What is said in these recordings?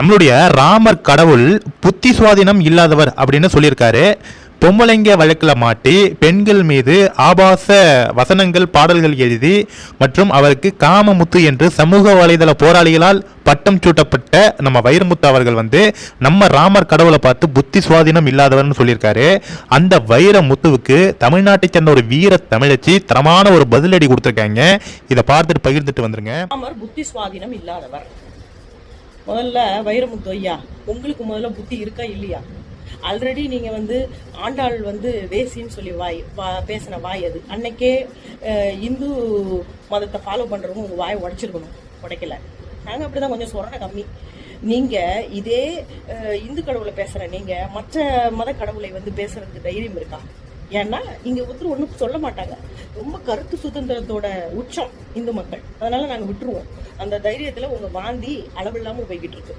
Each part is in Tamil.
நம்மளுடைய ராமர் கடவுள் புத்தி சுவாதீனம் இல்லாதவர் அப்படின்னு சொல்லியிருக்காரு. பொம்பளைங்க வழக்கில் மாட்டி பெண்கள் மீது ஆபாச வசனங்கள் பாடல்கள் எழுதி மற்றும் அவருக்கு காமமுத்து என்று சமூக வலைதள போராளிகளால் பட்டம் சூட்டப்பட்ட நம்ம வைரமுத்து அவர்கள் வந்து நம்ம ராமர் கடவுளை பார்த்து புத்தி சுவாதீனம் இல்லாதவர்னு சொல்லியிருக்காரு. அந்த வைரமுத்துவுக்கு தமிழ்நாட்டை சேர்ந்த ஒரு வீர தமிழச்சி தரமான ஒரு பதிலடி கொடுத்துருக்காங்க. இதை பார்த்துட்டு பகிர்ந்துட்டு வந்துருங்க. புத்தி சுவாதீனம் இல்லாதவர். முதல்ல வைரமுத்து ஐயா உங்களுக்கு முதல்ல புத்தி இருக்கா இல்லையா? ஆல்ரெடி நீங்கள் வந்து ஆண்டாள் வந்து வேசின்னு சொல்லி வாய் வா- பேசின வாய் அது. அன்னைக்கே இந்து மதத்தை ஃபாலோ பண்ணுறவங்க உங்கள் வாயை உடைச்சிருக்கணும் உடைக்கல. நாங்க அப்படிதான் கொஞ்சம் சொரணை கம்மி. நீங்கள் இதே இந்து கடவுளை பேசுகிற நீங்கள் மற்ற மத கடவுளை வந்து பேசுகிறதுக்கு தைரியம் இருக்கா? ஏன்னா இங்கே ஒருத்தர் ஒன்றும் சொல்ல மாட்டாங்க. ரொம்ப கருத்து சுதந்திரத்தோட உச்சம் இந்து மக்கள். அதனால நாங்கள் விட்டுருவோம். அந்த தைரியத்தில் உங்கள் வாந்தி அளவில்லாமல் போய்கிட்டு இருக்கு.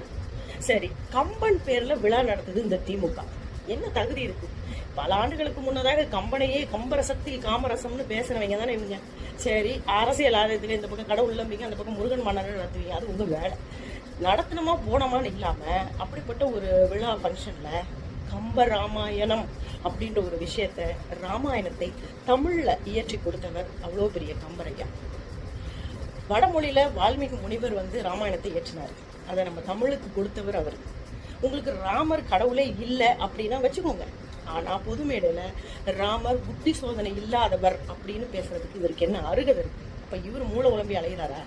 சரி கம்பன் பேரில் விழா நடத்துது இந்த திமுக. என்ன தகுதி இருக்கு? பல ஆண்டுகளுக்கு முன்னதாக கம்பனையே கம்பரசத்தில் காமரசம்னு பேசுறவங்க தானே இவங்க. சரி அரசியல் ஆதாயத்தில் இந்த பக்கம் கடவுள் நம்பிக்கை அந்த பக்கம் முருகன் மன்னர் நடத்துவீங்க. அது உங்கள் வேலை. நடத்தணுமா போனோமான்னு இல்லாமல் அப்படிப்பட்ட ஒரு விழா ஃபங்க்ஷனில் கம்ப ராமாயணம் அப்படின்ற ஒரு விஷயத்த ராமாயணத்தை தமிழ்ல இயற்றி கொடுத்தவர் அவ்வளோ பெரிய கம்பரையா. வடமொழியில வால்மீகி முனிவர் வந்து ராமாயணத்தை இயற்றினார். அதை நம்ம தமிழுக்கு கொடுத்தவர் அவர். உங்களுக்கு ராமர் கடவுளே இல்லை அப்படின்னா வச்சுக்கோங்க. ஆனா பொதுமேடையில ராமர் புத்தி சோதனை இல்லாதவர் அப்படின்னு பேசுறதுக்கு இவருக்கு என்ன அருகதை இருக்கு? அப்ப இவர் மூல உலம்பி அலைகிறாரா